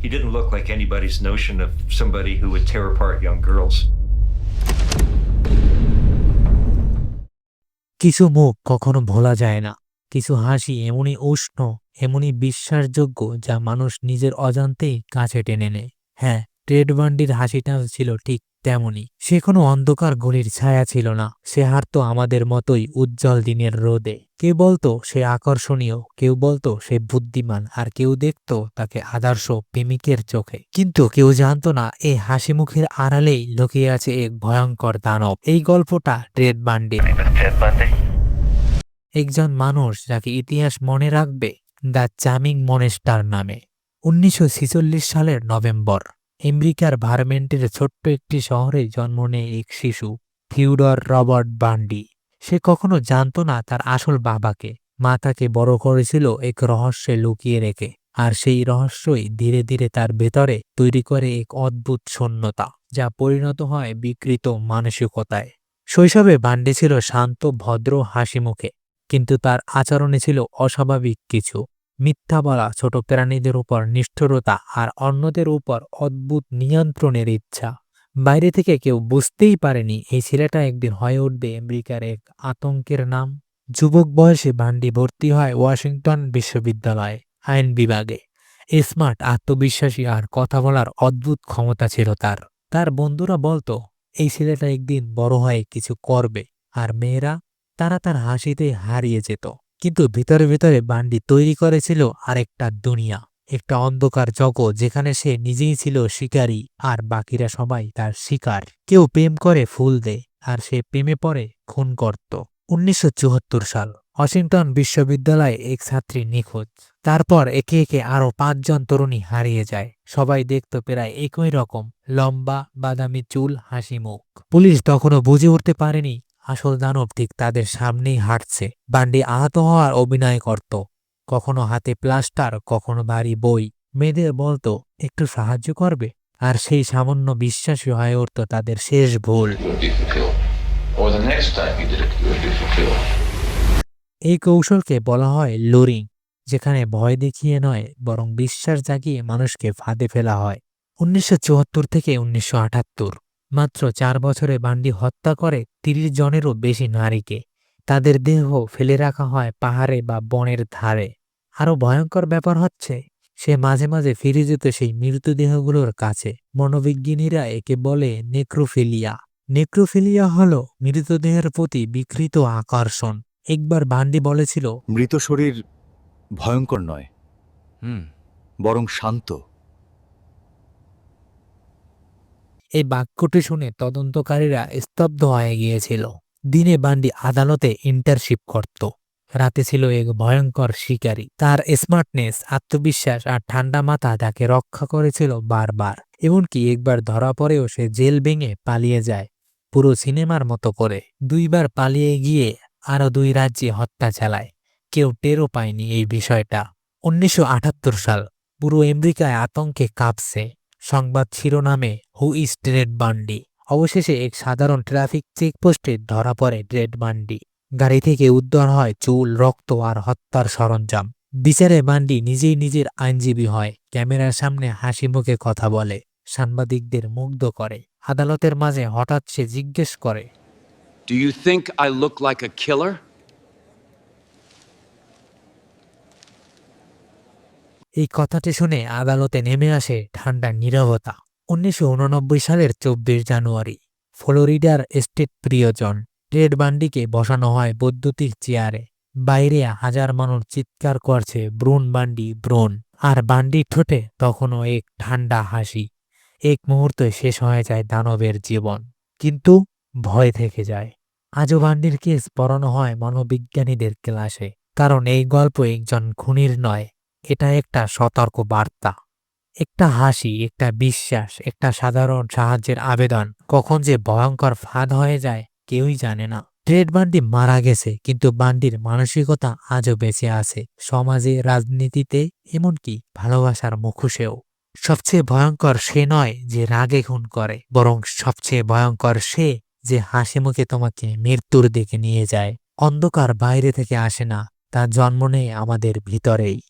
He didn't look like anybody's notion of somebody who would tear apart young girls. কিছু মুখ কখনো ভোলা যায় না কিছু হাসি এমনই উষ্ণ এমনই বিশ্বাসযোগ্য যা মানুষ নিজের অজান্তেই কাছে টেনে নেয় হ্যাঁ ট্রেড বান্ডির হাসিটাও ছিল ঠিক তেমনই। সে কোনো অন্ধকার গলির ছায়া ছিল না। সে হারতো আমাদের মতোই উজ্জ্বল দিনের রোদে। কেউ বলতো সে আকর্ষণীয়, কেউ বলতো সে বুদ্ধিমান, আর কেউ দেখত তাকে আদর্শ প্রেমিকের চোখে। কিন্তু কেউ জানতো না এই হাসি মুখের আড়ালেই লুকিয়ে আছে এক ভয়ঙ্কর দানব। এই গল্পটা ট্রেড বান্ডির একজন মানুষ যাকে ইতিহাস মনে রাখবে, দ্য চামিং মনেস্টার নামে। উনিশশো ছেচল্লিশ সালের নভেম্বর। আমেরিকার ভারমেন্টের ছোট্ট একটি শহরে জন্ম নেয় এক শিশু থিউডর রবার্ট বান্ডি। সে কখনো জানতো না তার আসল বাবাকে। মা তাকে বড় করেছিল এক রহস্যে লুকিয়ে রেখে, আর সেই রহস্যই ধীরে ধীরে তার ভেতরে তৈরি করে এক অদ্ভুত শূন্যতা, যা পরিণত হয় বিকৃত মানসিকতায়। শৈশবে বান্ডি ছিল শান্ত, ভদ্র, হাসিমুখে, কিন্তু তার আচরণে ছিল অস্বাভাবিক কিছু। মিথ্যা বলা ছোট প্রাণীদের উপর নিষ্ঠুরতা আর অন্যদের উপর অদ্ভুত নিয়ন্ত্রণের ইচ্ছা। বাইরে থেকে কেউ বুঝতেই পারেনি এই ছেলেটা একদিন হয়ে উঠবে আমেরিকার এক আতঙ্কের নাম। যুবক বয়সে বান্ডি ভর্তি হয় ওয়াশিংটন বিশ্ববিদ্যালয়ে, আইন বিভাগে। স্মার্ট, আত্মবিশ্বাসী আর কথা বলার অদ্ভুত ক্ষমতা ছিল তার। তার বন্ধুরা বলতো, এই ছেলেটা একদিন বড় হয়ে কিছু করবে। আর মেয়েরা, তারা তার হাসিতে হারিয়ে যেত। কিন্তু ভিতরে ভিতরে বান্ডি তৈরি করেছিল আরেকটা দুনিয়া, একটা অন্ধকার জগৎ যেখানে সে নিজেই ছিল শিকারী আর বাকিরা সবাই তার শিকার। কেউ প্রেম করে ফুল দেয় আর সে প্রেমে পড়ে, খুন করত। উনিশশো চুয়াত্তর সাল, ওয়াশিংটন বিশ্ববিদ্যালয়ে এক ছাত্রী নিখোঁজ। তারপর একে একে আরও পাঁচজন তরুণী হারিয়ে যায়। সবাই দেখত প্রায় একই রকম, লম্বা, বাদামি চুল, হাসি মুখ। পুলিশ তখনও বুঝে উঠতে পারেনি আসল দানব ঠিক তাদের সামনেই হাঁটছে। বান্ডি আহত হওয়ার অভিনয় করত। কখনো হাতে প্লাস্টার, কখনো ভারী বই। মেয়েদের বলতো, একটু সাহায্য করবে? আর সেই সামান্য বিশ্বাসী হয়ে উঠত তাদের শেষ ভুল. এই কৌশলকে বলা হয় লোরিং, যেখানে ভয় দেখিয়ে নয়, বরং বিশ্বাস জাগিয়ে মানুষকে ফাঁদে ফেলা হয়। উনিশশো চুয়াত্তর থেকে উনিশশো আটাত্তর। মাত্র চার বছরে বান্ডি হত্যা করে তিরিশ জনেরও বেশি নারীকে। তাদের দেহ ফেলে রাখা হয় পাহাড়ে বা বনের ধারে। আরও ভয়ঙ্কর ব্যাপার হচ্ছে সে মাঝে মাঝে ফিরে যেত সেই মৃতদেহগুলোর কাছে। মনোবিজ্ঞানীরা একে বলে নেক্রোফিলিয়া। নেক্রোফিলিয়া হল মৃতদেহের প্রতি বিকৃত আকর্ষণ। একবার বান্ডি বলেছিল মৃত শরীর ভয়ঙ্কর নয় হুম। বরং শান্ত। এই বাক্যটি শুনে তদন্তকারীরা স্তব্ধ হয়ে গিয়েছিল। দিনে বান্ডি আদালতে ইন্টারশিপ করত। রাতে ছিল এক ভয়ঙ্কর শিকারী। তার স্মার্টনেস, আত্মবিশ্বাস আর ঠান্ডা মাথা তাকে রক্ষা করেছিল বারবার। এমনকি একবার ধরা পড়েও সে জেল ভেঙে পালিয়ে যায়। পুরো সিনেমার মতো করে দুইবার পালিয়ে গিয়ে আরও দুই রাজ্যে হত্যা চালায়। কেউ টেরও পায়নি এই বিষয়টা। উনিশশো সাল, পুরো আমেরিকায় আতঙ্কে কাঁপছে। সংবাদ শিরোনামে, হু ইজ ড্রেড বান্ডি? অবশেষে এক সাধারণ ট্রাফিক চেকপোস্টে ধরা পড়ে ড্রেড বান্ডি। গাড়ি থেকে উদ্ধার হয় চুল, রক্ত আর হত্যার সরঞ্জাম। বিচারে বান্ডি নিজেই নিজের আইনজীবী হয়, ক্যামেরার সামনে হাসি মুখে কথা বলে, সাংবাদিকদের মুগ্ধ করে। আদালতের মাঝে হঠাৎ সে জিজ্ঞেস করে, Do you think I look like a killer? এই কথাটি শুনে আদালতে নেমে আসে ঠান্ডা নীরবতা। উনিশশো সালের চব্বিশ জানুয়ারি, ফ্লোরিডার স্টেট প্রিয়জন টেড বান্ডিকে বসানো হয় বৈদ্যুতিক চেয়ারে। বাইরে হাজার মানুষ চিৎকার করছে, ব্রুন বান্ডি, ব্রুন। আর বান্ডি ঠোঁটে তখনও এক ঠান্ডা হাসি। এক মুহূর্তে শেষ হয়ে যায় দানবের জীবন, কিন্তু ভয় থেকে যায়। আজও বান্ডির কেস পড়ানো হয় মনোবিজ্ঞানীদের ক্লাসে, কারণ এই গল্প একজন খুনির নয়। এটা একটা সতর্ক বার্তা একটা হাসি, একটা বিশ্বাস, একটা সাধারণ সাহায্যের আবেদন। কখন যে ভয়ঙ্কর ফাঁদ হয়ে যায়, কেউই জানে না। ট্রেড বান্ডি মারা গেছে, কিন্তু বান্ডির মানসিকতা আজও বেঁচে আছে। সমাজে, রাজনীতিতে, এমনকি ভালোবাসার মুখোশেও। সবচেয়ে ভয়ঙ্কর সে নয় যে রাগে খুন করে, বরং সবচেয়ে ভয়ঙ্কর সে যে হাসি মুখে তোমাকে মৃত্যুর দিকে নিয়ে যায়। অন্ধকার বাইরে থেকে আসে না তা জন্ম নেয় আমাদের ভিতরেই।